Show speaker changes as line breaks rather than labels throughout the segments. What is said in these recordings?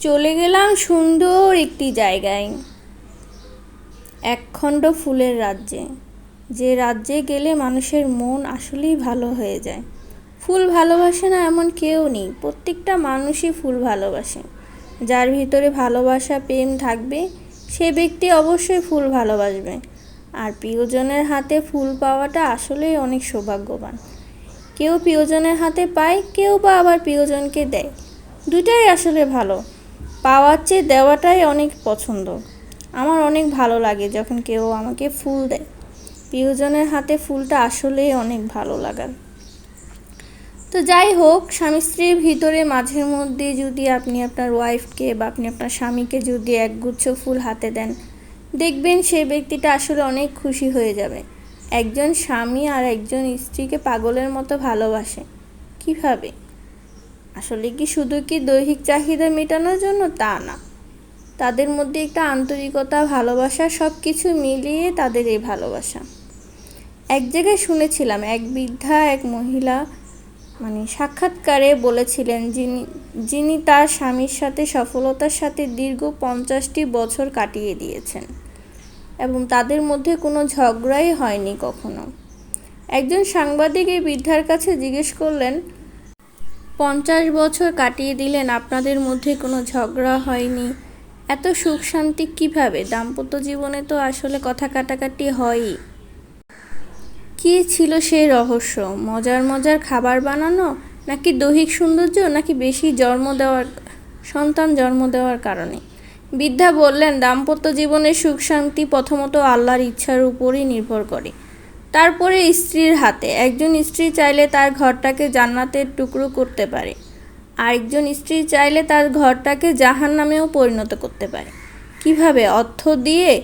চলে গেলাম সুন্দর একটি জায়গায়। একখণ্ড ফুলের রাজ্যে। যে রাজ্যে গেলে মানুষের মন আসলেই ভালো হয়ে যায়। ফুল ভালোবাসে না এমন কেউ নেই, প্রত্যেকটা মানুষই ফুল ভালোবাসে। যার ভিতরে ভালোবাসা, প্রেম থাকবে, সে ব্যক্তি অবশ্যই ফুল ভালোবাসবে। আর প্রিয়জনের হাতে ফুল পাওয়াটা আসলেই অনেক সৌভাগ্যবান। কেউ প্রিয়জনের হাতে পায়, কেউ বা আবার প্রিয়জনকে দেয়। দুটাই আসলে ভালো। পাওয়ার চেয়ে দেওয়াটাই অনেক পছন্দ। আমার অনেক ভালো লাগে যখন কেউ আমাকে ফুল দেয়। প্রিয়জনের হাতে ফুলটা আসলেই অনেক ভালো লাগার তো যাই হোক, স্বামী স্ত্রীর ভিতরে মাঝের মধ্যে যদি আপনি আপনার ওয়াইফকে বা আপনি আপনার স্বামীকে যদি একগুচ্ছ ফুল হাতে দেন, দেখবেন সেই ব্যক্তিটা আসলে অনেক খুশি হয়ে যাবে। একজন স্বামী আর একজন স্ত্রীকে পাগলের মতো ভালোবাসে। কীভাবে? আসলে কি শুধু কি দৈহিক চাহিদা মেটানোর জন্য তা না? তাদের মধ্যে একটা আন্তরিকতা, ভালোবাসা সব কিছু মিলিয়ে তাদের এই ভালোবাসা। এক জায়গায় শুনেছিলাম, এক বৃদ্ধা, এক মহিলা মানে সাক্ষাৎকারে বলেছিলেন, যিনি যিনি তার স্বামীর সাথে সফলতার সাথে দীর্ঘ পঞ্চাশটি বছর কাটিয়ে দিয়েছেন এবং তাদের মধ্যে কোনো ঝগড়াই হয়নি কখনো। একজন সাংবাদিক এই বৃদ্ধার কাছে জিজ্ঞেস করলেন পঞ্চাশ বছর কাটিয়ে দিলেন, আপনাদের মধ্যে কোনো ঝগড়া হয়নি। এত সুখ শান্তি কীভাবে? দাম্পত্য জীবনে তো আসলে কথা কাটাকাটি হয়ই। কী ছিল সেই রহস্য? মজার মজার খাবার বানানো, নাকি দৈহিক সৌন্দর্য, নাকি বেশি জন্ম দেওয়ার, সন্তান জন্ম দেওয়ার কারণে? বৃদ্ধা বললেন, দাম্পত্য জীবনের সুখ শান্তি প্রথমত আল্লাহর ইচ্ছার উপরই নির্ভর করে। তারপরে স্ত্রীর হাতে। একজন স্ত্রী চাইলে তার ঘরটাকে জান্নাতের টুকরো করতে পারে। আরেকজন স্ত্রী চাইলে তার ঘরটাকে জাহান নামেও পরিণত করতে পারে। কীভাবে অর্থ দিয়ে?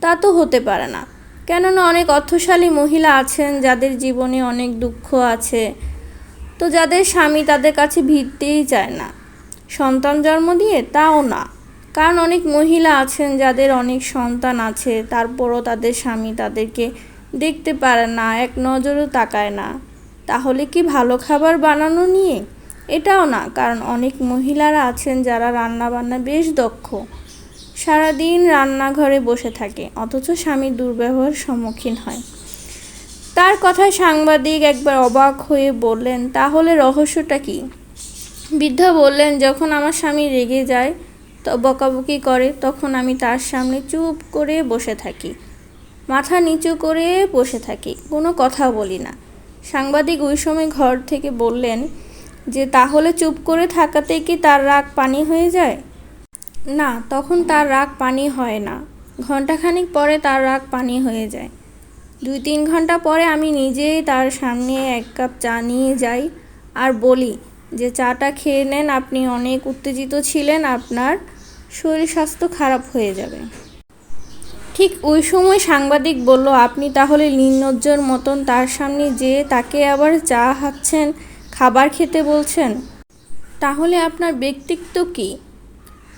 তা তো হতে পারে না। কেননা অনেক অর্থশালী মহিলা আছেন, যাদের জীবনে অনেক দুঃখ আছে। তো যাদের স্বামী তাদের কাছে ভিড়তেই চায় না। সন্তান জন্ম দিয়ে তাও না। কারণ অনেক মহিলা আছেন, যাদের অনেক সন্তান আছে, তারপরও তাদের স্বামী তাদেরকে দেখতে পারে না, এক নজরও তাকায় না। তাহলে কি ভালো খাবার বানানো নিয়ে? এটাও না, কারণ অনেক মহিলারা আছেন যারা রান্না বান্না বেশ দক্ষ। সারাদিন রান্নাঘরে বসে থাকে, অথচ স্বামী দুর্ব্যবহার সম্মুখীন হয়। তার কথায় সাংবাদিক একবার অবাক হয়ে বললেন, তাহলে রহস্যটা কি? বৃদ্ধা বললেন, যখন আমার স্বামী রেগে যায়, তো বকাবকি করে, তখন আমি তার সামনে চুপ করে বসে থাকি। মাথা নিচু করে বসে থাকি, কোনো কথা বলি না। সাংবাদিক ওই সময় ঘর থেকে বললেন, যে তাহলে চুপ করে থাকাতে কি তার রাগ পানি হয়ে যায়? না, তখন তার রাগ পানি হয় না। ঘন্টাখানিক পরে তার রাগ পানি হয়ে যায়। দুই তিন ঘণ্টা পরে আমি নিজেই তার সামনে এক কাপ চা নিয়ে যাই আর বলি, যে চাটা খেয়ে নেন, আপনি অনেক উত্তেজিত ছিলেন, আপনার শরীর স্বাস্থ্য খারাপ হয়ে যাবে। ঠিক ওই সময় সাংবাদিক বলল, আপনি তাহলে নির্লজ্জর মতন তার সামনে যেয়ে তাকে আবার চা হাচ্ছেন, খাবার খেতে বলছেন? তাহলে আপনার ব্যক্তিত্ব কী?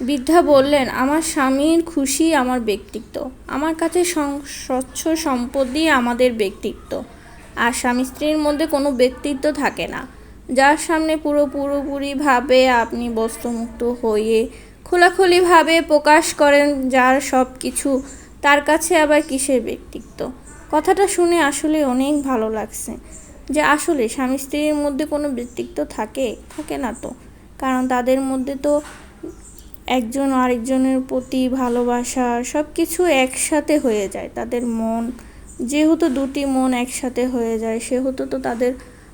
বৃদ্ধা বললেন, আমার স্বামীর খুশি আমার ব্যক্তিত্ব। আমার কাছে স্বচ্ছ সম্পদই আমাদের ব্যক্তিত্ব। আর স্বামী স্ত্রীর মধ্যে কোনো ব্যক্তিত্ব থাকে না। যার সামনে পুরো পুরোপুরিভাবে আপনি বস্তুমুক্ত হয়ে খোলাখুলিভাবে প্রকাশ করেন, যার সব কিছু তার কাছে আবার কিসের ব্যক্তিত্ব? কথাটা শুনে আসলে অনেক ভালো লাগছে যে আসলে স্বামী স্ত্রীর মধ্যে কোনো ব্যক্তিত্ব থাকে থাকে না তো। কারণ তাদের মধ্যে তো একজন আরেকজনের প্রতি ভালোবাসা সব কিছু একসাথে হয়ে যায়। তাদের মন, যেহেতু দুটি মন একসাথে হয়ে যায়, সেহেতু তো তাদের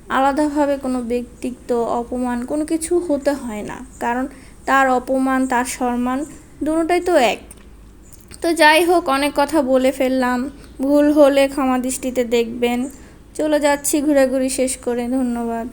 আলাদাভাবে কোনো ব্যক্তিত্ব, অপমান কোনো কিছু হতে হয় না। কারণ তার অপমান, তার সম্মান দুটোটাই তো এক। তো যাই হোক, অনেক কথা বলে ফেললাম। ভুল হলে ক্ষমা দৃষ্টিতে দেখবেন। চলে যাচ্ছি, ঘোরাঘুরি শেষ করে। ধন্যবাদ।